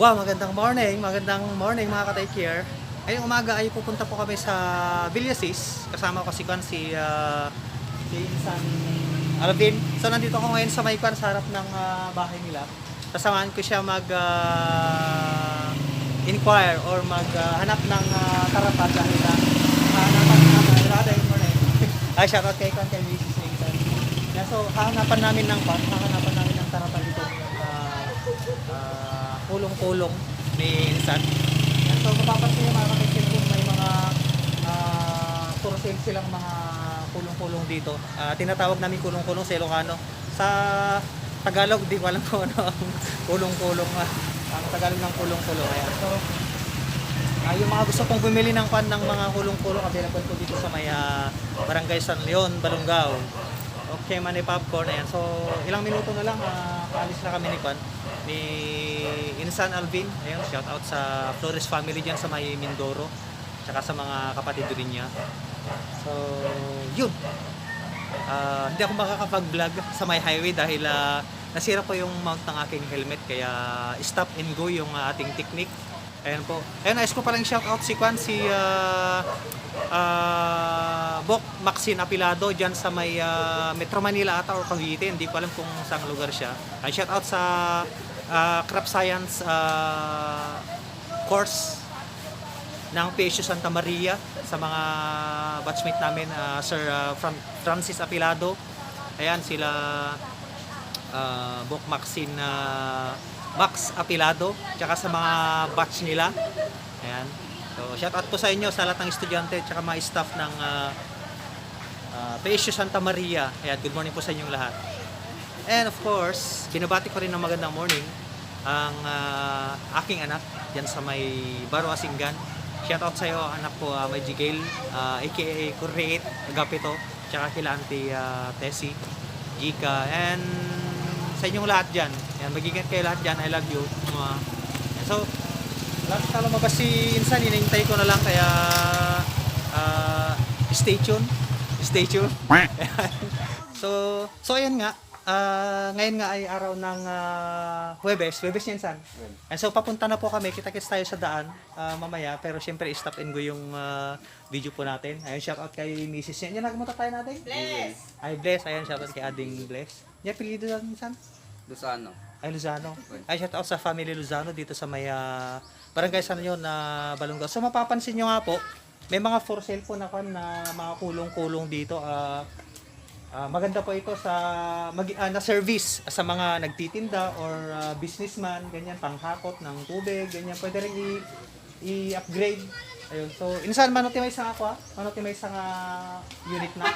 Wow, magandang morning, magandang morning mga ka-take care. Ngayong umaga ay pupunta po kami sa Villasis. Kasama ko si Kwan, si, uh, Insan Alvin. So nandito ako ngayon sa Maykwan sa harap ng ah, bahay nila. Kasamahan ko siya mag ah, inquire or maghanap ng uh, karapat dahil uh, hahanapan namin, rather, good morning. Ay, shoutout kay Kwan, kay Mrs. Insan. Yeah, so hahanapan namin ng Kwan, hahanapan namin ng karapat dito. ah, ah, kulong-kulong ni Insan. Yan, so mapapansin niyo mga kapatid kung may mga uh, for sale silang mga kulong-kulong dito. Ah, tinatawag namin kulong-kulong sa Ilocano. Sa Tagalog, di ko alam kung ano ang kulong-kulong. ah, ang Tagalog ng kulong-kulong. Ayan. So, ah, yung mga gusto pong bumili ng pan ng mga kulong-kulong, available po dito sa may ah, Barangay San Leon, Balungao. Okay, man popcorn. Ayan. So, ilang minuto na lang, ah, paalis na kami ni Pan ni Insan Alvin. Ayun, shout out sa Flores family diyan sa may Mindoro. Tsaka sa mga kapatid rin niya. So, yun. Ah, hindi ako makakapag-vlog sa my highway dahil ah, nasira po yung mount ng aking helmet kaya stop and go yung ah, ating technique. Ayan po. Ayan, ayos ko palang shout out si Kwan, si ah, ah, Bok Maxine Apilado dyan sa may ah, Metro Manila ata or Cavite. Hindi ko alam kung saan lugar siya. Ay, shout out sa ah, Crop Science ah, course ng PSU Santa Maria sa mga batchmate namin, ah, Sir Fran- Francis Apilado. Ayan, sila uh, Bok Maxine ah, Max Apilado, tsaka sa mga batch nila. Ayan. So, shout out po sa inyo sa lahat ng estudyante tsaka mga staff ng ah, ah, PSU Santa Maria. Ayan, good morning po sa inyong lahat. And of course, binabati ko rin ng magandang morning ang ah, aking anak diyan sa may Baro Asinggan. Shout out sa iyo anak ko, uh, may Jigel, ah, aka Create, Agapito, tsaka kila Auntie ah, Tessie, Jika, and sa inyong lahat dyan. Yan, magiging kayo lahat dyan. I love you. Yan. so, lahat na lumabas si Insan, hinihintay ko na lang kaya ah, stay tuned. Stay tuned. so, so ayan nga. Ah, ngayon nga ay araw ng ah, Huwebes. Huwebes yan, San? And so, papunta na po kami. Kita-kits tayo sa daan ah, mamaya. Pero syempre, stop and go yung ah, video po natin. Ayun, shout out kay Mrs. Yan. Yan, nagmunta tayo natin? Bless! Ay, Bless. Ayun, shout out kay Ading Bless. Yan, pilido lang, San? Luzano. Ay, Luzano. Ay, shout out sa family Luzano dito sa may ah, barangay San Leon na Balonga. So, mapapansin nyo nga po, may mga for sale po na kan na mga kulong-kulong dito. Ah, ah, maganda po ito sa mag, ah, na service sa mga nagtitinda or ah, businessman, ganyan, panghakot ng tubig, ganyan. Pwede rin i- i-upgrade. Ayun. So, insan man may isang ako ha? May isang ah, unit na?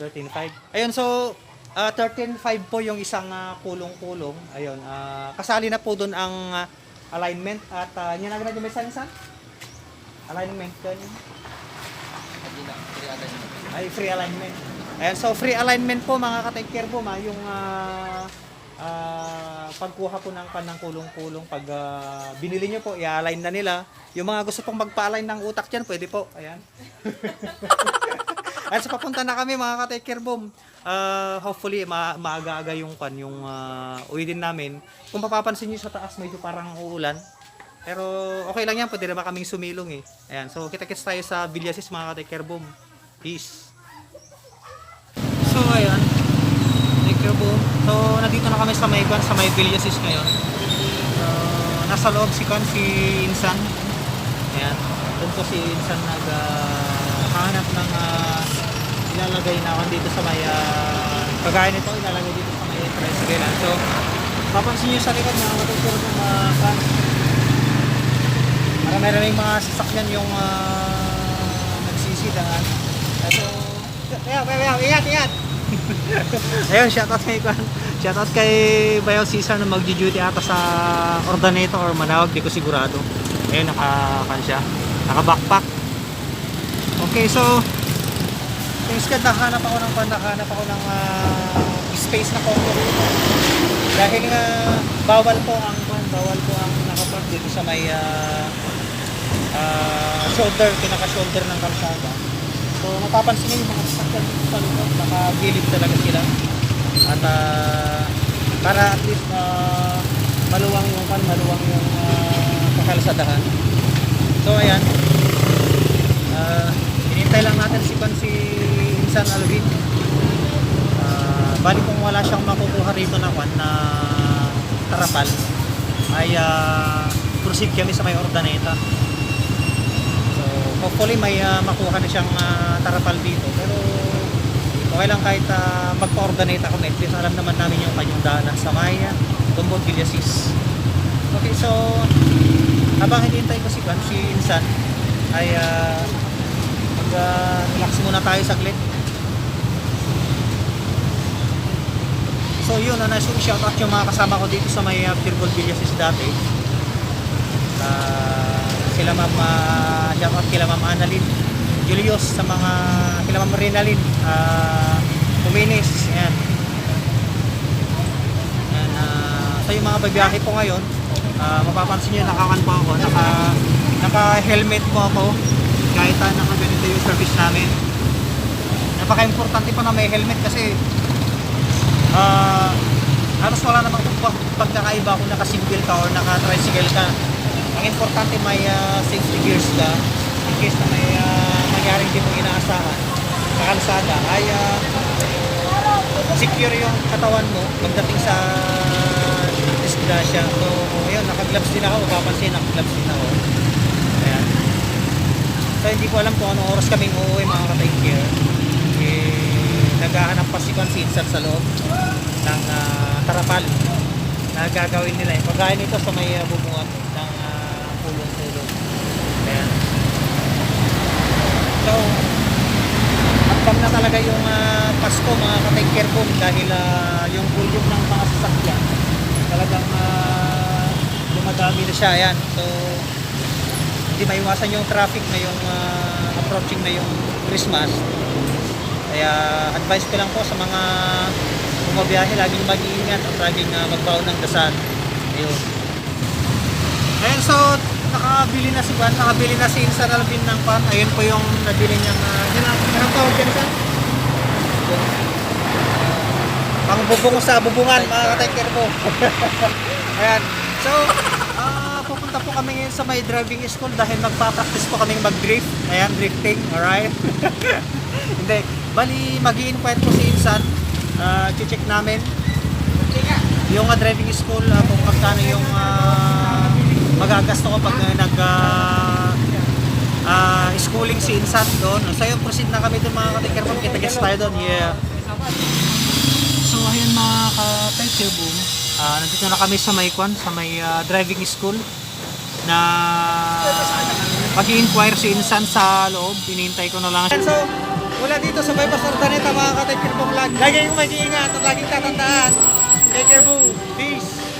45. 13.5. Ayun, so ah, 13.5 po yung isang ah, kulong-kulong. Ayun, ah, kasali na po doon ang ah, alignment at uh, yan ang may sansan. Alignment kan na. Ay free alignment. Ayun, so free alignment po mga ka-take care po ma yung ah, ah, pagkuha po ng panang kulong-kulong pag ah, binili nyo po i-align na nila. Yung mga gusto pong magpa-align ng utak diyan, pwede po. Ayan. At sa papunta na kami mga ka-take care boom. Ah, hopefully ma maaga-aga yung kan yung uh, uwi din namin. Kung papapansin niyo sa taas medyo parang uulan. Pero okay lang yan, pwede na ba kaming sumilong eh. Ayan, so kita-kits tayo sa Villasis mga ka-take care boom. Peace. Take care boom. So nandito na kami sa may sa may Villasis ngayon. So, nasa loob si kan si Insan. Ayan, doon po si Insan nag ah, hanap ng ah, ilalagay na ako dito sa may uh, kagaya nito ilalagay dito sa may tricycle so papansin nyo sa likod mga matuturo ng mga kan marami rin mga sasakyan yung uh, nagsisidangan so kaya kaya ingat ingat ayun shoutout kay shoutout kay Bayaw Cesar na magdi-duty ata sa Ordaneta or Manawag di ko sigurado ayun naka kan siya naka backpack okay so Things ka, nakahanap ako ng nakahanap ako ng ah, space na rito. Dahil nga bawal po ang bawal po ang nakapark dito sa may ah, ah, shoulder, pinaka-shoulder ng kalsada. So mapapansin niyo yung mga sasakyan dito sa likod, nakagilid talaga sila. At ah, para at least ah, maluwang yung kan, maluwang yung uh, kakalsadahan. So ayan. Uh, hinintay lang natin si Pan si Insan Alvin. Uh, bali kung wala siyang makukuha rito na kwan na tarapal ay uh, proceed kami sa may ordaneta. Hopefully may uh, makuha na siyang uh, tarapal dito pero okay lang kahit uh, magpa-ordaneta kami at least alam naman namin yung kanyang daanan sa Maya, Tumbod, Villasis. Okay, so habang hinihintay ko si Kwan, si Insan ay uh, mag uh, relax muna tayo saglit. So yun, uh, nice shout out yung mga kasama ko dito sa may uh, Pure Gold Villasis dati. Uh, sila ma'am, uh, shout out kila ma'am Annalyn Julius sa mga kila ma'am Rinalyn uh, Kuminis, yan. Yan, uh, so yung mga babiyahe ko ngayon, uh, mapapansin nyo nakakan po ako, naka, naka helmet po ako kahit uh, naka ganito yung service namin. Napaka-importante po na may helmet kasi ah halos wala namang pag- pagkakaiba kung naka-single ka or naka-tricycle ka. Ang importante may ah, safety gears ka in case na may uh, mangyaring di mo inaasahan sa kalsada ay ah, secure yung katawan mo pagdating sa disgrasya. So, ayun, naka-gloves din ako. Mapapansin, naka-gloves din ako. Ayan. So, hindi ko alam kung anong oras kaming uuwi mga ka-take. Eh, naghahanap pa si Consinsan sa loob ng ah, tarapal na gagawin nila. Yung pagkain nito sa may uh, bubungat ng ah, pulong-pulong. Ayan. So, Abang na talaga yung ah, Pasko mga ka-take ko dahil ah, yung volume ng mga sasakyan talagang ah, dumadami na siya. Ayan. So, hindi maiwasan yung traffic na yung ah, approaching na yung Christmas. Kaya advice ko lang po sa mga bumabiyahe, laging mag-iingat at laging uh, magbaon ng dasal. Ayun. Ayun, so nakabili na si Juan, nakabili na si Insan Alvin ng pan. Ayun po yung nabili niyang, uh, yun ang tawag dyan sa? Pang bubong sa bubungan, mga ka-taker po. Ayan. So, ah, pupunta po kami ngayon sa may driving school dahil magpa-practice po kaming mag-drift. Ayan, drifting. Alright. Hindi. Bali, mag inquire po si Insan. Uh, check namin yung uh, driving school ah, kung magkano yung ah, magagasto ko pag uh, nag ah, ah, schooling si Insan doon. So yung proceed na kami doon mga katiker po. Kita guess tayo doon. Yeah. So ayun mga ka-tiker boom. Ah, nandito na kami sa may kwan, sa may ah, driving school na mag inquire si Insan sa loob. Hinihintay ko na lang. So, wala dito sa bypass Ordaneta mga ka-tiker boom. Lagi kayong mag-iingat at laging tatandaan. Take care, boo. Peace.